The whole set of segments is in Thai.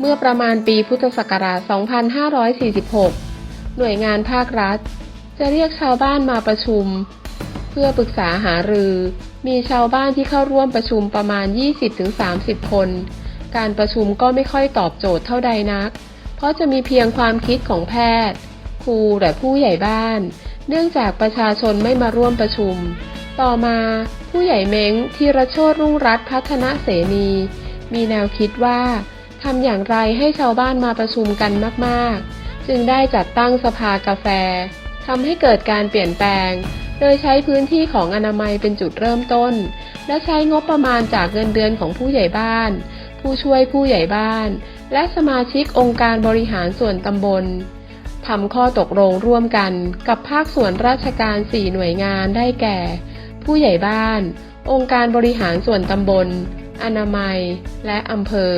เมื่อประมาณปีพุทธศักราช 2546 หน่วยงานภาครัฐ จะเรียกชาวบ้านมาประชุม เพื่อปรึกษาหารือ มีชาวบ้านที่เข้าร่วมประชุมประมาณ 20-30 คน การประชุมก็ไม่ค่อยตอบโจทย์เท่าใดนัก เพราะจะมีเพียงความคิดของแพทย์ ครูและผู้ใหญ่บ้าน เนื่องจากประชาชนไม่มาร่วมประชุม ต่อมาผู้ใหญ่เม้งธีรโชตรุ่งรัตน์พัฒนเสนี มีแนวคิดว่า ทำอย่างไรให้ชาวบ้านมาประชุมกันมากๆ จึงได้จัดตั้งสภากาแฟทำให้เกิดการเปลี่ยนแปลง โดยใช้พื้นที่ของอนามัยเป็นจุดเริ่มต้น และใช้งบประมาณจากเงินเดือนของผู้ใหญ่บ้าน ผู้ช่วยผู้ใหญ่บ้าน และสมาชิกองค์การบริหารส่วนตำบลทำข้อตกลงร่วมกันกับภาคส่วนราชการ 4 หน่วยงานได้แก่ ผู้ใหญ่บ้าน องค์การบริหารส่วนตำบล อนามัย และอำเภอ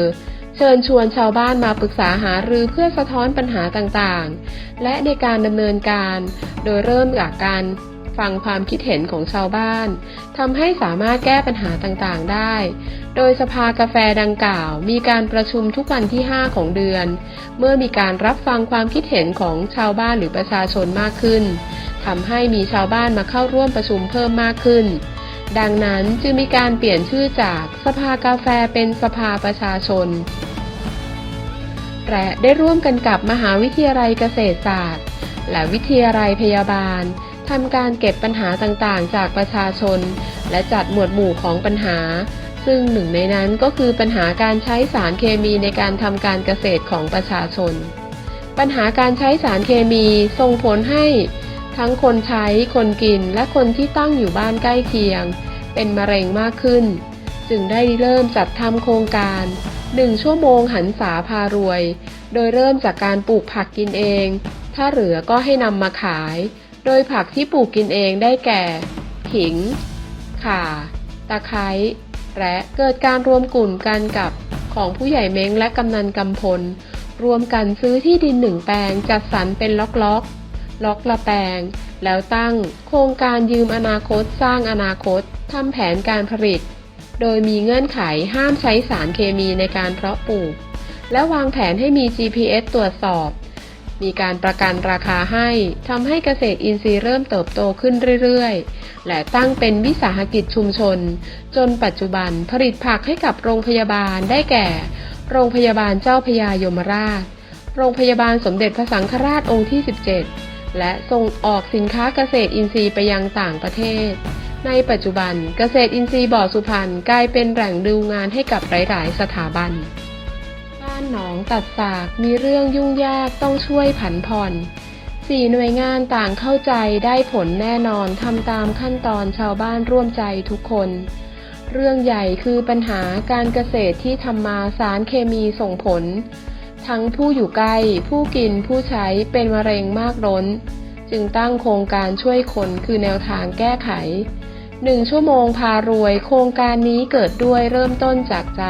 เชิญชวนชาวบ้านมาปรึกษาหารือเพื่อสะท้อนปัญหาต่างๆ และในการดำเนินการ โดยเริ่มจากการฟังความคิดเห็นของชาวบ้านทำให้สามารถแก้ปัญหาต่างๆได้ โดยสภากาแฟดังกล่าว มีการประชุมทุกวันที่ 5 ของเดือน เมื่อมีการรับฟังความคิดเห็นของชาวบ้านหรือประชาชนมากขึ้นทำให้มีชาวบ้านมาเข้าร่วมประชุมเพิ่มมากขึ้น ดังนั้นจึงมีการเปลี่ยนชื่อจากสภากาแฟเป็นสภาประชาชน และได้ร่วมกันกับมหาวิทยาลัยเกษตรศาสตร์ และวิทยาลัยพยาบาลทำการเก็บปัญหาต่างๆ จากประชาชน และจัดหมวดหมู่ของปัญหา ซึ่งหนึ่งในนั้นก็คือปัญหาการใช้สารเคมีในการทำการเกษตรของประชาชน ปัญหาการใช้สารเคมีส่งผลให้ ทั้งคนใช้ คนกิน และคนที่ตั้งอยู่บ้านใกล้เคียง เป็นมะเร็งมากขึ้น จึงได้เริ่มจัดทำโครงการ 1 ชั่วโมงหันษาพารวย โดยเริ่มจากการปลูกผักกินเอง ถ้าเหลือก็ให้นำมาขาย โดยผักที่ปลูกกินเองได้แก่ ขิง ข่า ตะไคร้ และเกิดการรวมกลุ่มกันกับของผู้ใหญ่เม้งและกำนันกำพล รวมกันซื้อที่ดินหนึ่งแปลงจัดสรรเป็นล็อกๆ ล็อกละแปลงแล้วตั้งโครงการยืมอนาคตสร้างอนาคตทำแผนการผลิต โดยมีเงื่อนไขห้ามใช้สารเคมีในการเพาะปลูก และวางแผนให้มี GPS ตรวจสอบ มีการประกันราคาให้ทำให้เกษตรอินทรีย์เริ่มเติบโตขึ้นเรื่อยๆ และตั้งเป็นวิสาหกิจชุมชน จนปัจจุบันผลิตผักให้กับโรงพยาบาลได้แก่ โรงพยาบาลเจ้าพยายมราชโรงพยาบาลสมเด็จพระสังฆราชองค์ที่ 17 และส่งออกสินค้าเกษตรอินทรีย์ไปยังต่างประเทศ ในปัจจุบันเกษตรอินทรีย์บ่อสุพรรณกลายเป็นแหล่งดูงานให้กับหลาย ๆ สถาบัน บ้านหนองตัดสากมีเรื่องยุ่งยากต้องช่วยผันผ่อนสี่หน่วยงานต่างเข้าใจได้ผลแน่นอนทำตามขั้นตอนชาวบ้านร่วมใจทุกคน เรื่องใหญ่คือปัญหาการเกษตรที่ทำมาสารเคมีส่งผล ทั้งผู้อยู่ใกล้ ผู้กินผู้ใช้เป็นมะเร็งมากล้น จึงตั้งโครงการช่วยคนคือแนวทางแก้ไขหนึ่งชั่วโมงพารวย โครงการนี้เกิดด้วยเริ่มต้นจากใจ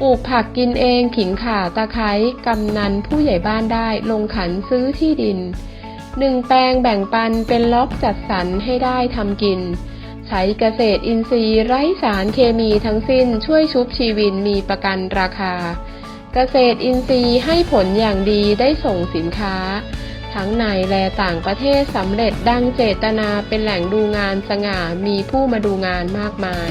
ปลูกผักกินเองขิงข่าตะไคร้กำนันผู้ใหญ่บ้านได้ลงขันซื้อที่ดินหนึ่งแปลงแบ่งปันเป็นล็อกจัดสรรให้ได้ทำกิน ใช้เกษตรอินทรีย์ไร้สารเคมีทั้งสิ้นช่วยชุบชีวินมีประกันราคา เกษตรอินทรีย์ให้ผลอย่างดีได้ส่งสินค้า ทั้งในและต่างประเทศสำเร็จดังเจตนาเป็นแหล่งดูงานสง่ามีผู้มาดูงานมากมาย